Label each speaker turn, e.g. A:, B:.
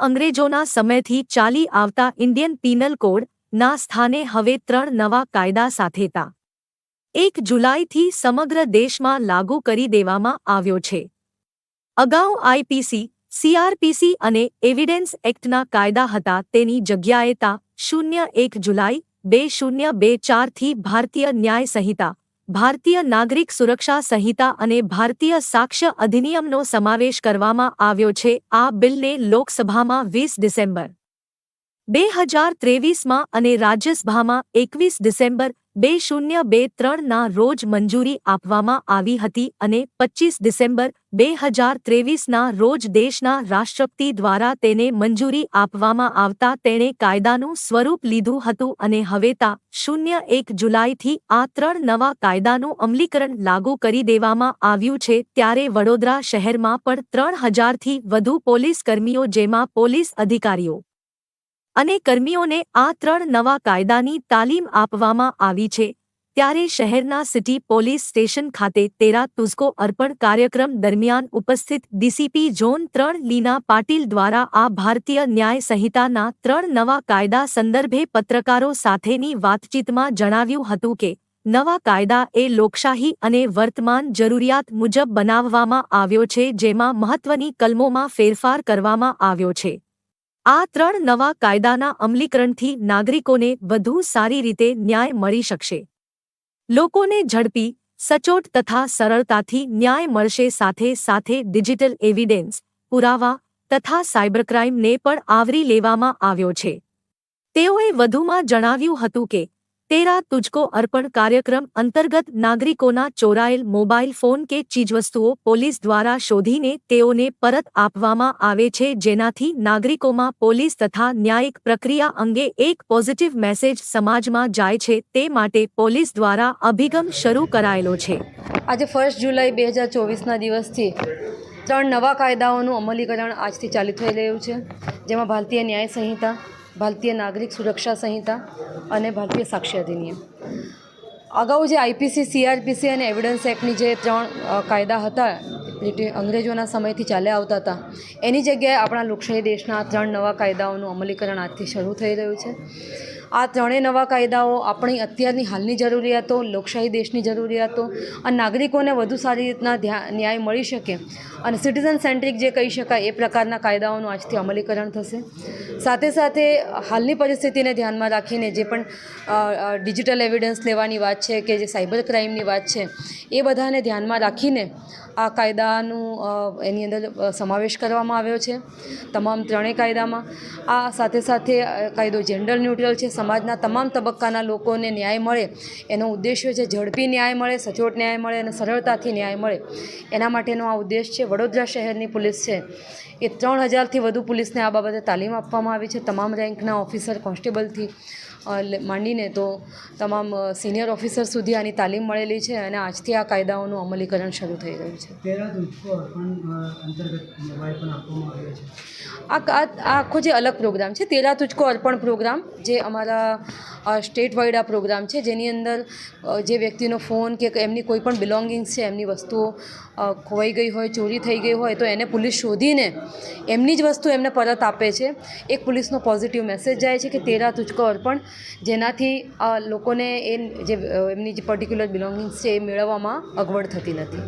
A: અંગ્રેજોના સમયથી ચાલી આવતા ઇન્ડિયન પીનલ કોડ ના સ્થાને હવે ત્રણ નવા કાયદા સાથે તા. એક જુલાઈથી સમગ્ર દેશમાં લાગુ કરી દેવામાં આવ્યો છે. અગાઉ આઈપીસી સીઆરપીસી અને એવિડન્સ એક્ટના કાયદા હતા તેની જગ્યાએ તા શૂન્ય એક જુલાઈ, બે શૂન્ય બે ચારથી ભારતીય ન્યાય સંહિતા ભારતીય નાગરિક સુરક્ષા સંહિતા અને ભારતીય સાક્ષ્ય અધિનિયમનો સમાવેશ કરવામાં આવ્યો છે આ બિલને લોકસભામાં વીસ ડિસેમ્બર. બે હજાર ત્રેવીસમાં અને રાજ્યસભામાં એકવીસ ડિસેમ્બર બે શૂન્ય બે ત્રણના રોજ મંજૂરી આપવામાં આવી હતી અને પચીસ ડિસેમ્બર બે હજાર ત્રેવીસના રોજ દેશના રાષ્ટ્રપતિ દ્વારા તેને મંજૂરી આપવામાં આવતા તેણે કાયદાનું સ્વરૂપ લીધું હતું અને હવે તા શૂન્ય એક જુલાઈથી આ ત્રણ નવા કાયદાનું અમલીકરણ લાગુ કરી દેવામાં આવ્યું છે ત્યારે વડોદરા શહેરમાં પણ ત્રણ હજારથી વધુ પોલીસ કર્મીઓ જેમાં પોલીસ અધિકારીઓ અને કર્મીઓને આ ત્રણ નવા કાયદાની તાલીમ આપવામાં આવી છે. ત્યારે શહેરના સિટી પોલીસ સ્ટેશન ખાતે તેરા તુઝકો અર્પણ કાર્યક્રમ દરમિયાન ઉપસ્થિત ડીસીપી ઝોન ત્રણ લીના પાટીલ દ્વારા આ ભારતીય ન્યાય સંહિતાના ત્રણ નવા કાયદા સંદર્ભે પત્રકારો સાથેની વાતચીતમાં જણાવ્યું હતું કે, નવા કાયદા એ લોકશાહી અને વર્તમાન જરૂરિયાત મુજબ બનાવવામાં આવ્યો છે જેમાં મહત્વની કલમોમાં ફેરફાર કરવામાં આવ્યો છે. આ ત્રણ નવા કાયદાના અમલીકરણથી નાગરિકોને વધુ સારી રીતે ન્યાય મળી શકશે. લોકોને ઝડપી, સચોટ તથા સરળતાથી ન્યાય મળશે સાથે સાથે ડિજિટલ એવિડન્સ, પુરાવા તથા સાયબર ક્રાઇમને પણ આવરી લેવામાં આવ્યો છે. તેઓએ વધુમાં જણાવ્યું હતું કે તેરા તુજકો અર્પણ કાર્યક્રમ અંતર્ગત નાગરિકોના ચોરાયેલ મોબાઈલ ફોન કે ચીજવસ્તુઓ પોલીસ દ્વારા શોધીને તેઓને પરત આપવામાં આવે છે જેનાથી નાગરિકોમાં પોલીસ તથા ન્યાયિક પ્રક્રિયા અંગે એક પોઝિટિવ મેસેજ સમાજમાં જાય છે તે માટે પોલીસ દ્વારા અભિગમ શરૂ કરાયેલો છે
B: આજે ફર્સ્ટ જુલાઈ બે હજાર ચોવીસના દિવસથી ત્રણ નવા કાયદાઓનું અમલીકરણ આજથી ચાલુ થઈ રહ્યું છે, જેમાં ભારતીય ન્યાય સંહિતા ભારતીય નાગરિક સુરક્ષા સંહિતા અને ભારતીય સાક્ષી અધિનિયમ. અગાઉ જે આઈપીસી, સીઆરપીસી અને એવિડન્સ એક્ટની જે ત્રણ કાયદા હતા બ્રિટિશ અંગ્રેજોના સમયથી ચાલ્યા આવતા હતા. એની જગ્યાએ આપણા લોકશાહી દેશના ત્રણ નવા કાયદાઓનું અમલીકરણ આજથી શરૂ થઈ રહ્યું છે. આ ત્રણેય નવા કાયદાઓ આપણી અત્યારની હાલની જરૂરિયાતો, લોકશાહી દેશની જરૂરિયાતો અને નાગરિકોને વધુ સારી રીતના ન્યાય મળી શકે અને સિટીઝન સેન્ટ્રિક જે કહી શકાય એ પ્રકારના કાયદાઓનું આજથી અમલીકરણ થશે. સાથે સાથે હાલની પરિસ્થિતિને ધ્યાનમાં રાખીને જે પણ ડિજિટલ એવિડન્સ લેવાની વાત છે કે જે સાયબર ક્રાઇમની વાત છે, એ બધાને ધ્યાનમાં રાખીને આ કાયદાનું એની અંદર સમાવેશ કરવામાં આવ્યો છે તમામ ત્રણેય કાયદામાં. આ સાથે સાથે કાયદો જેન્ડર ન્યુટ્રલ છે. સમાજના તમામ તબક્કાના લોકોને ન્યાય મળે. એનો ઉદ્દેશ્ય છે ઝડપી ન્યાય મળે, સચોટ ન્યાય મળે અને સરળતાથી ન્યાય મળે. એના માટેનો આ ઉદ્દેશ છે વડોદરા શહેરની પોલીસ છે. એ ત્રણ હજારથી વધુ પોલીસને આ બાબતે તાલીમ આપવામાં આવી છે. તમામ રેન્કના ઓફિસર, કોન્સ્ટેબલથી માંડીને તો તમામ સિનિયર ઓફિસર સુધી આની તાલીમ મળેલી છે અને આજથી આ કાયદાઓનું અમલીકરણ શરૂ થઈ રહ્યું છે.
C: છે.
B: આ આખો જે અલગ પ્રોગ્રામ છે તેરા તુચકો અર્પણ પ્રોગ્રામ, જે અમારા સ્ટેટ વાઇડ આ પ્રોગ્રામ છે, જેની અંદર જે વ્યક્તિનો ફોન કે એમની કોઈ પણ બિલોંગિંગ્સ છે, એમની વસ્તુઓ ખોવાઈ ગઈ હોય, ચોરી થઈ ગઈ હોય, તો એને પોલીસ શોધીને એમની જ વસ્તુ એમને પરત આપે છે. એક પોલીસનો પોઝિટિવ મેસેજ જાય છે કે તેરા તુચકો અર્પણ, જેનાથી લોકોને એ જે એમની જે પર્ટિક્યુલર બિલોંગિંગ્સ છે, એ મેળવવામાં અગવડ થતી નથી.